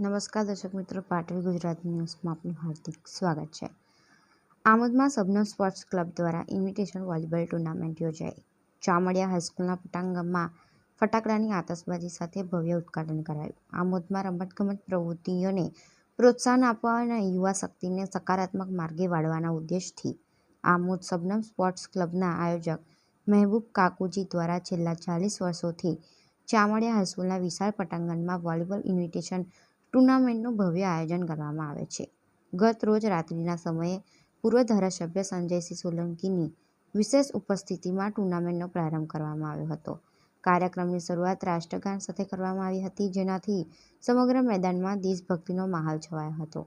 નમસ્કાર દર્શક મિત્રો પાટવી ગુજરાત ન્યૂઝમાં આપનું હાર્દિક સ્વાગત છે. આમોદમાં સબનમ સ્પોર્ટ્સ ક્લબ દ્વારા ઇન્વિટેશન વોલીબોલ ટુર્નામેન્ટ યોજાઈ. ચામડિયા હાઈસ્કૂલના પટાંગણમાં ફટાકડાની આતશબાજી સાથે ભવ્ય ઉદ્ઘાટન કરાયું. આમોદમાં રમતગમત પ્રવૃત્તિઓને પ્રોત્સાહન આપવા અને યુવા શક્તિને સકારાત્મક માર્ગે વાળવાના ઉદ્દેશથી આમોદ સબનમ સ્પોર્ટ્સ ક્લબના આયોજક મહેબૂબ કાકુજી દ્વારા છેલ્લા ચાલીસ વર્ષોથી ચામડિયા હાઈસ્કૂલના વિશાળ પટાંગણમાં વોલીબોલ ઇન્વિટેશન ટુર્નામેન્ટનું ભવ્ય આયોજન કરવામાં આવે છે. ગત રોજ રાત્રિના સમયે પૂર્વ ધારાસભ્ય સંજયસિંહ સોલંકીની વિશેષ ઉપસ્થિતિમાં ટુર્નામેન્ટનો પ્રારંભ કરવામાં આવ્યો હતો. કાર્યક્રમની શરૂઆત રાષ્ટ્રગાન સાથે કરવામાં આવી હતી, જેનાથી સમગ્ર મેદાનમાં દેશભક્તિનો માહોલ છવાયો હતો.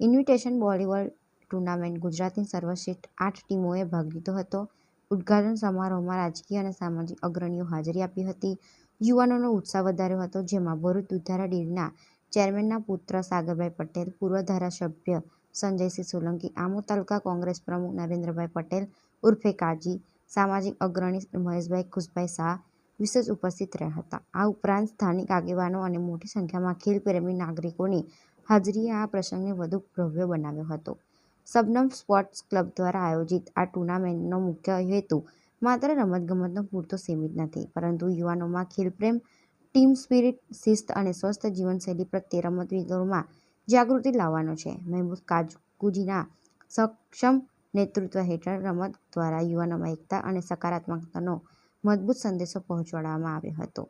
ઇન્વિટેશન વોલીબોલ ટુર્નામેન્ટ ગુજરાતની સર્વશ્રેષ્ઠ આઠ ટીમોએ ભાગ લીધો હતો. ઉદ્ઘાટન સમારોહમાં રાજકીય અને સામાજિક અગ્રણીઓ હાજરી આપી હતી. યુવાનોનો ઉત્સાહ વધાર્યો હતો, જેમાં ભરૂચ દુધારા ડેરીના ચેરમેનના પુત્ર સાગરભાઈ પટેલ, પૂર્વ ધારાસભ્ય સંજયસિંહ સોલંકી, આમોદ તાલુકા કોંગ્રેસ પ્રમુખ નરેન્દ્રભાઈ પટેલ, ઉર્ફે કાજી, સામાજિક અગ્રણી મહેશભાઈ ખુશભાઈ શાહ વિશેષ ઉપસ્થિત રહ્યા હતા. આ ઉપરાંત સ્થાનિક આગેવાનો અને મોટી સંખ્યામાં ખેલપ્રેમી નાગરિકોની હાજરીએ આ પ્રસંગને વધુ ભવ્ય બનાવ્યો હતો. સબનમ સ્પોર્ટ્સ ક્લબ દ્વારા આયોજિત આ ટુર્નામેન્ટનો મુખ્ય હેતુ માત્ર રમતગમતનો પૂરતો સીમિત નથી, પરંતુ યુવાનોમાં ખેલપ્રેમ ટીમ સ્પિરિટ, શિસ્ત અને સ્વસ્થ જીવનશૈલી પ્રત્યે રમતવીરોમાં જાગૃતિ લાવવાનો છે. મહેબૂબ કાજકુજીના સક્ષમ નેતૃત્વ હેઠળ રમત દ્વારા યુવાનોમાં એકતા અને સકારાત્મકતાનો મજબૂત સંદેશો પહોંચાડવામાં આવ્યો હતો.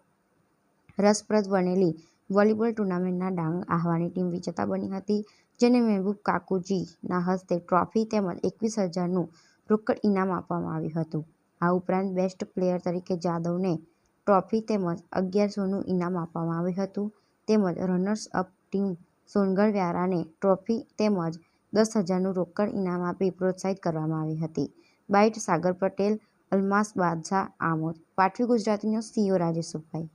રસપ્રદ બનેલી વોલીબોલ ટુર્નામેન્ટના ડાંગ આહવાની ટીમ વિજેતા બની હતી, જેને મહેબૂબ કાકુજીના હસ્તે ટ્રોફી તેમજ એકવીસ હજારનું રોકડ ઇનામ આપવામાં આવ્યું હતું. આ ઉપરાંત બેસ્ટ પ્લેયર તરીકે જાદવને ટ્રોફી તેમજ અગિયારસોનું ઇનામ આપવામાં આવ્યું હતું. તેમજ રનર્સ અપ ટીમ સોનગઢ વ્યારાને ટ્રોફી તેમજ દસ હજારનું રોકડ ઇનામ આપી પ્રોત્સાહિત કરવામાં આવી હતી. બાઇટ સાગર પટેલ, અલમાસ બાદશાહ આમોદ. પાટવી ગુજરાતી ન્યૂઝ સીઓ રાજેશ સુભાઈ